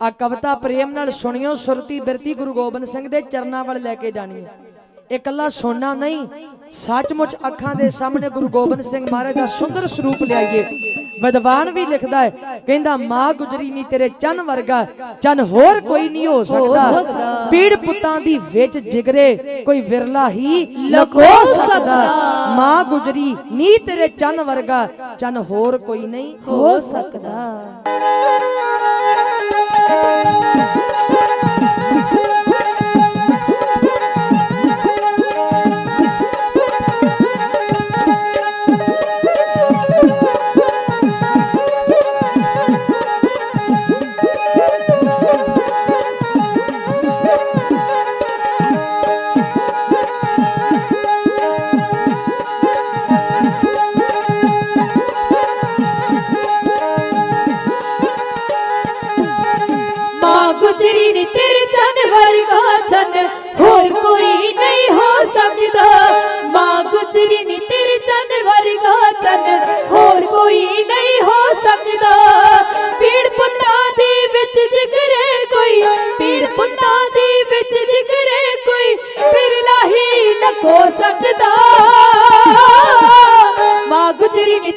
ਆ ਕਵਿਤਾ ਪ੍ਰੇਮ ਨਾਲ ਸੁਣਿਓ ਸੁਰਤੀ ਬਿਰਤੀ ਗੁਰੂ ਗੋਬਿੰਦ ਸਿੰਘ ਦੇ ਚਰਨਾਂ ਵੱਲ ਲੈ ਕੇ ਜਾਣੀ ਹੈ। ਇਹ ਇਕੱਲਾ ਸੁਣਨਾ ਨਹੀਂ ਸੱਚਮੁੱਚ ਅੱਖਾਂ ਦੇ ਸਾਹਮਣੇ ਗੁਰੂ ਗੋਬਿੰਦ ਸਿੰਘ ਮਹਾਰਾਜ ਦਾ ਸੁੰਦਰ ਸਰੂਪ ਲਿਆਈਏ। ਵਿਦਵਾਨ ਵੀ ਲਿਖਦਾ ਹੈ ਕਹਿੰਦਾ ਮਾਂ ਗੁਜਰੀ ਨਹੀਂ ਤੇਰੇ ਚੰਨ ਵਰਗਾ ਚੰਨ ਹੋਰ ਕੋਈ ਨਹੀਂ ਹੋ ਸਕਦਾ। ਪੀੜ ਪੁੱਤਾਂ ਦੀ ਵਿੱਚ ਜਿਗਰੇ ਕੋਈ ਵਿਰਲਾ ਹੀ ਲਕੋ ਸਕਦਾ। ਮਾਂ ਗੁਜਰੀ ਨੀ ਤੇਰੇ ਚੰਨ ਵਰਗਾ ਚੰਨ ਹੋਰ ਕੋਈ ਨਹੀਂ ਹੋ ਸਕਦਾ। ਮਾਂ ਗੁਜਰੀ ਨੇ ਤੇਰੇ ਚੰਨ ਵਰਗਾ ਚੰਨ ਹੋਰ ਕੋਈ ਨਹੀਂ ਹੋ ਸਕਦਾ। ਮਾਂ ਗੁਜਰੀ ਨੇ ਤੇਰੇ ਚੰਨ ਵਰਗਾ ਚੰਨ ਹੋਰ ਕੋਈ ਨਹੀਂ ਹੋ ਸਕਦਾ। ਪੀੜ ਪੁੱਤਾਂ ਦੇ ਵਿੱਚ ਜਿਗਰੇ ਕੋਈ। ਪੀੜ ਪੁੱਤਾਂ ਦੇ ਵਿੱਚ ਜਿਗਰੇ ਕੋਈ। ਬਿਰਲਾ ਹੀ ਲਕੋ ਸਕਦਾ। ਮਾਂ ਗੁਜਰੀ ਨੇ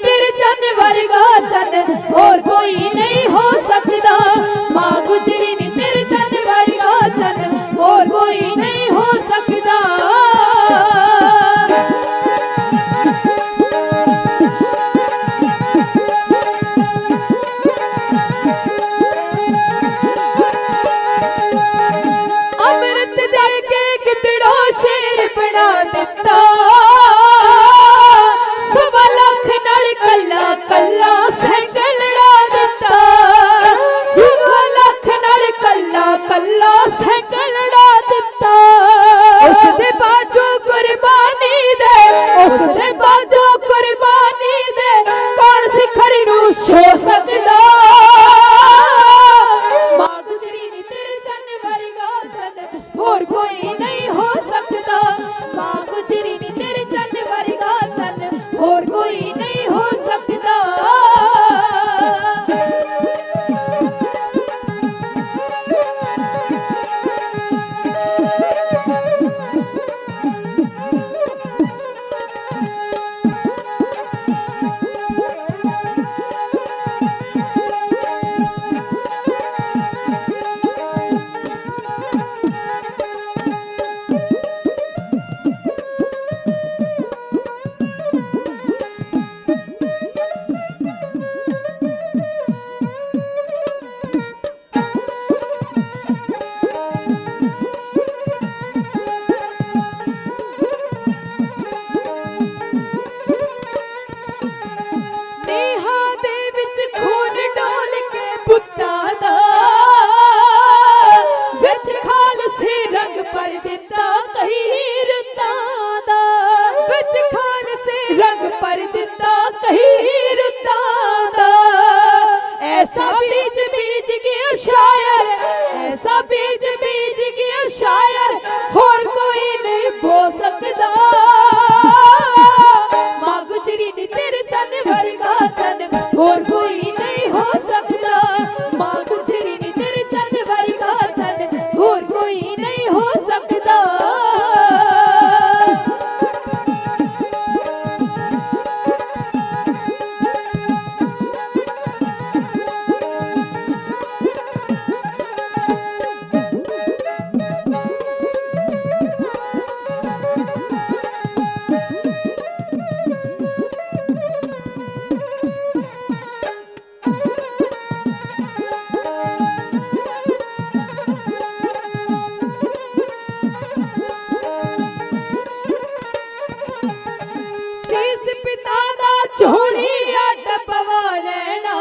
ਪਿਤਾ ਦਾ ਝੋਲੀ ਅੱਡ ਪਵਾ ਲੈਣਾ।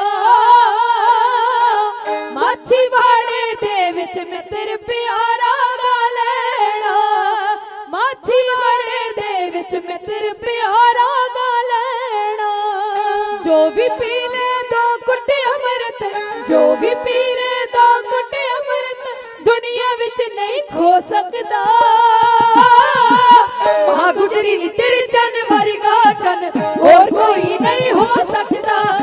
ਮਾਛੀ ਵਾੜੇ ਦੇ ਵਿੱਚ ਮਿੱਤਰ ਪਿਆਰਾ ਗਾ ਲੈਣਾ। ਮਾਛੀ ਵਾੜੇ ਦੇ ਵਿੱਚ ਮਿੱਤਰ ਪਿਆਰਾ ਗਾ ਲੈਣਾ। ਜੋ ਵੀ ਪੀ ਲੈ ਦੋ ਕੁੱਟ ਅੰਮ੍ਰਿਤ, ਜੋ ਵੀ ਪੀ ਲੈ ਦੋ ਕੁੱਟ ਅੰਮ੍ਰਿਤ, ਦੁਨੀਆ ਵਿੱਚ ਨਹੀਂ ਖੋ ਸਕਦਾ। ਗੁਜਰੀ ਨੀ ਤੇਰੇ ਚੰਨ ਵਰਗਾ ਚੰਨ ਹੋਰ ਕੋਈ ਨਹੀਂ ਹੋ ਸਕਦਾ।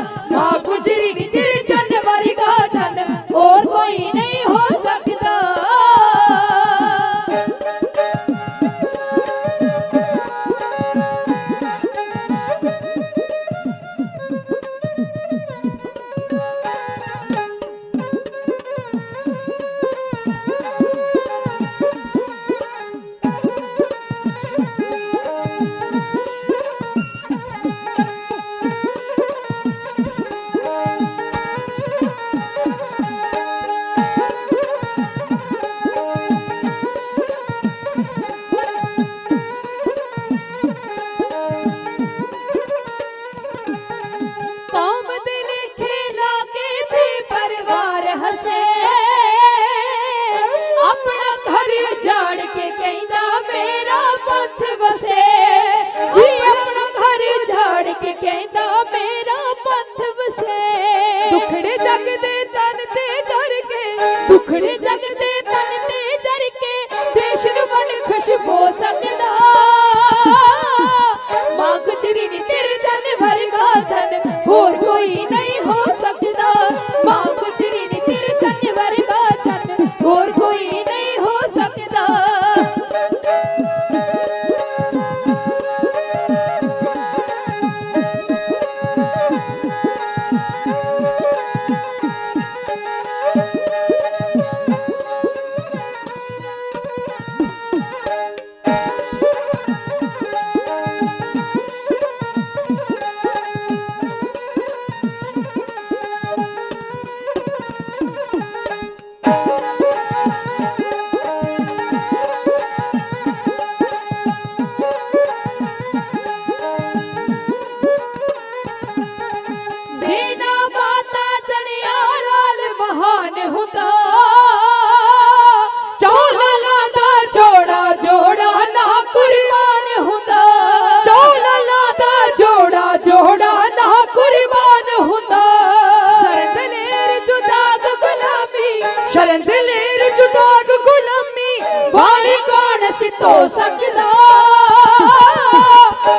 ਕੌਣ ਸਿੱਤੋ ਸਕਦਾ।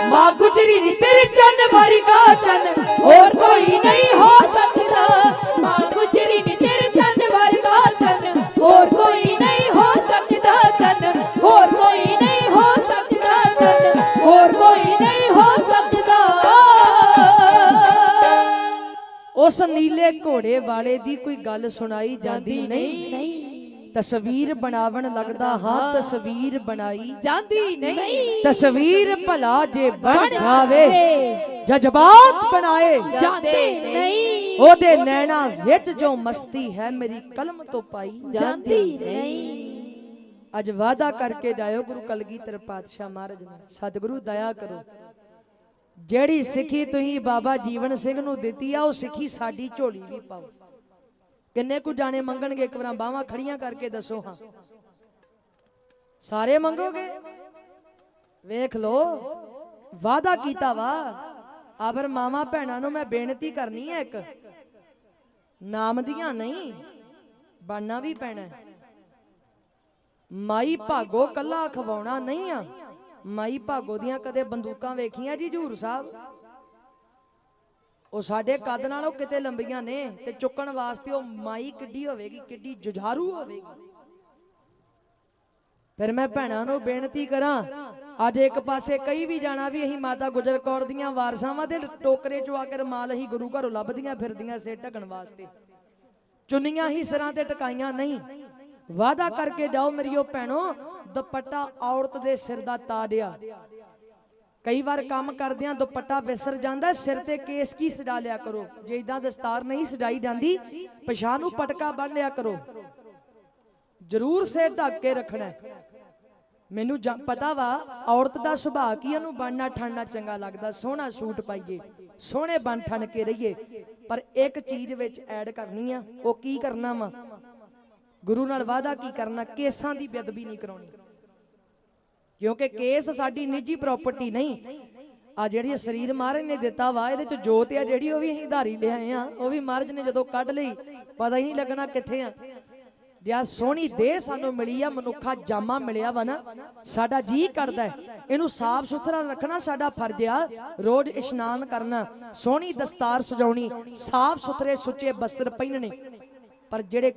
ਮਾਂ ਗੁਜਰੀ ਨੀ ਤੇਰੇ ਚੰਨ ਵਰਗਾ ਚੰਨ ਹੋਰ ਕੋਈ ਨਹੀਂ ਹੋ ਸਕਦਾ। ਮਾਂ ਗੁਜਰੀ ਨੀ ਤੇਰੇ ਚੰਨ ਵਰਗਾ ਚੰਨ ਹੋਰ ਕੋਈ ਨਹੀਂ ਹੋ ਸਕਦਾ ਚੰਨ ਹੋਰ ਕੋਈ ਨਹੀਂ ਹੋ ਸਕਦਾ ਚੰਨ ਹੋਰ ਕੋਈ ਨਹੀਂ ਹੋ ਸਕਦਾ। ਉਸ ਨੀਲੇ ਘੋੜੇ ਵਾਲੇ ਦੀ ਕੋਈ ਗੱਲ ਸੁਣਾਈ ਜਾਂਦੀ ਨਹੀਂ। ਤਸਵੀਰ ਬਣਾਵਣ ਲੱਗਦਾ ਹਾਂ ਤਸਵੀਰ ਬਣਾਈ ਜਾਂਦੀ ਨਹੀਂ। ਤਸਵੀਰ ਭਲਾ ਜੇ ਬਣ ਜਾਵੇ। ਜਜ਼ਬਾਤ ਬਣਾਏ ਜਾਂਦੇ ਨਹੀਂ। ਉਹਦੇ ਨੈਣਾ ਵਿੱਚ ਜੋ ਮਸਤੀ ਹੈ ਮੇਰੀ ਕਲਮ ਤੋਂ ਪਾਈ ਜਾਂਦੀ ਨਹੀਂ। ਅੱਜ ਵਾਅਦਾ ਕਰਕੇ ਜਾਇਓ ਗੁਰੂ ਕਲਗੀਧਰ ਪਾਤਸ਼ਾਹ ਮਹਾਰਾਜ ਨਾਲ ਸਤਿਗੁਰੂ ਦਇਆ ਕਰੋ। ਜਿਹੜੀ ਸਿੱਖੀ ਤੁਸੀਂ ਬਾਬਾ ਜੀਵਨ ਸਿੰਘ ਨੂੰ ਦਿੱਤੀ ਆ ਉਹ ਸਿੱਖੀ ਸਾਡੀ ਝੋਲੀ ਵੀ ਪਾਓ। ਕਿੰਨੇ ਕੁ ਜਾਣੇ ਮੰਗਣਗੇ? ਇੱਕ ਵਾਰਾਂ ਬਾਹਾਂ ਖੜੀਆਂ ਕਰਕੇ ਦੱਸੋ ਹਾਂ। ਸਾਰੇ ਮੰਗੋਗੇ? ਵੇਖ ਲੋ ਵਾਅਦਾ ਕੀਤਾ ਵਾ। ਆਬਰ ਮਾਮਾ ਭੈਣਾਂ ਨੂੰ ਮੈਂ ਬੇਨਤੀ ਕਰਨੀ ਹੈ ਇੱਕ। ਨਾਮ ਦੀਆਂ ਨਹੀਂ ਬਣਨਾ ਵੀ ਪੈਣਾ ਮਾਈ ਭਾਗੋ ਕੱਲਾ ਖਵਾਉਣਾ ਨਹੀਂ ਆ। ਮਾਈ ਭਾਗੋ ਦੀਆਂ ਕਦੇ ਬੰਦੂਕਾਂ ਵੇਖੀਆਂ ਜੀ, ਹਜੂਰ ਸਾਹਿਬ? ਉਹ ਸਾਡੇ ਕੱਦ ਨਾਲੋਂ ਕਿਤੇ ਲੰਬੀਆਂ ਨੇ ਤੇ ਚੁੱਕਣ ਵਾਸਤੇ ਉਹ ਮਾਈ ਕਿੱਡੀ ਹੋਵੇਗੀ, ਕਿੱਡੀ ਜੁਝਾਰੂ ਹੋਵੇਗੀ। ਫਿਰ ਮੈਂ ਭੈਣਾਂ ਨੂੰ ਬੇਨਤੀ ਕਰਾਂ, ਅੱਜ ਇੱਕ ਪਾਸੇ ਕਈ ਵੀ ਜਾਣਾ ਵੀ ਅਸੀਂ ਮਾਤਾ ਗੁਜਰ ਕੌਰ ਦੀਆਂ ਵਾਰਸਾਵਾਂ ਦੇ ਟੋਕਰੇ ਚੋਂ ਆ ਕੇ ਰਮਾਲ ਅਸੀਂ ਗੁਰੂ ਘਰੋਂ ਲੱਭਦੀਆਂ ਫਿਰਦੀਆਂ ਸਿਰ ਢਕਣ ਵਾਸਤੇ। ਚੁੰਨੀਆਂ ਹੀ ਸਿਰਾਂ ਤੇ ਟਕਾਈਆਂ ਨਹੀਂ। ਵਾਦਾ ਕਰਕੇ ਜਾਓ ਮੇਰੀਓ ਭੈਣੋ, ਦੁਪੱਟਾ ਔਰਤ ਦੇ ਸਿਰ ਦਾ ਤਾਜ ਆ ਕਈ ਵਾਰ ਕੰਮ ਕਰਦਿਆਂ ਦੁਪੱਟਾ ਵਿਸਰ ਜਾਂਦਾ, ਸਿਰ ਤੇ ਕੇਸ ਕੀ ਸਜਾ ਲਿਆ ਕਰੋ? ਜੇ ਇਦਾਂ ਦਸਤਾਰ ਨਹੀਂ ਸਜਾਈ ਜਾਂਦੀ, ਪਛਾਣ ਨੂੰ ਪਟਕਾ ਬੰਨ ਲਿਆ ਕਰੋ। ਜ਼ਰੂਰ ਸਿਰ ਢੱਕ ਕੇ ਰੱਖਣਾ ਮੈਨੂੰ ਜਾਂ- ਪਤਾ ਵਾ, ਔਰਤ ਦਾ ਸੁਭਾਅ ਕੀ, ਉਹਨੂੰ ਬਣਨਾ ਠਣਨਾ ਚੰਗਾ ਲੱਗਦਾ, ਸੋਹਣਾ ਸੂਟ ਪਾਈਏ, ਸੋਹਣੇ ਬਣ ਠਣ ਕੇ ਰਹੀਏ, ਪਰ ਇੱਕ ਚੀਜ਼ ਵਿੱਚ ਐਡ ਕਰਨੀ ਆ, ਉਹ ਕੀ ਕਰਨਾ ਵਾ? ਗੁਰੂ ਨਾਲ ਵਾਅਦਾ ਕੀ ਕਰਨਾ? ਕੇਸਾਂ ਦੀ ਬੇਅਦਬੀ ਨਹੀਂ ਕਰਾਉਣੀ। ਕਿਉਂਕਿ ਕੇਸ ਸਾਡੀ ਨਿੱਜੀ ਪ੍ਰਾਪਰਟੀ ਨਹੀਂ। ਆ ਜਿਹੜੀ ਸਰੀਰ ਮਹਾਰਾਜ ਨੇ ਦਿੱਤਾ ਵਾ ਇਹਦੇ ਚ ਜੋਤ ਆ ਜਿਹੜੀ ਉਹ ਵੀ ਅਸੀਂ ਧਾਰੀ ਲਿਆਏ ਆ ਉਹ ਵੀ ਮਹਾਰਾਜ ਨੇ ਜਦੋਂ ਕੱਢ ਲਈ ਪਤਾ ਹੀ ਨਹੀਂ ਲੱਗਣਾ ਕਿੱਥੇ ਆ। ਜਿਆ ਸੋਹਣੀ ਦੇਹ ਸਾਨੂੰ ਮਿਲੀ ਆ ਮਨੁੱਖਾ ਜਾਮਾ ਮਿਲਿਆ ਵਾ ਨਾ ਸਾਡਾ ਜੀ ਕਰਦਾ ਇਹਨੂੰ ਸਾਫ਼ ਸੁਥਰਾ ਰੱਖਣਾ ਸਾਡਾ ਫਰਜ਼ ਆ ਰੋਜ਼ ਇਸ਼ਨਾਨ ਕਰਨਾ। ਸੋਹਣੀ ਦਸਤਾਰ ਸਜਾਉਣੀ ਸਾਫ਼ ਸੁਥਰੇ ਸੁੱਚੇ ਬਸਤਰ ਪਹਿਨਣੇ। ਪਰ ਜਿਹੜੇ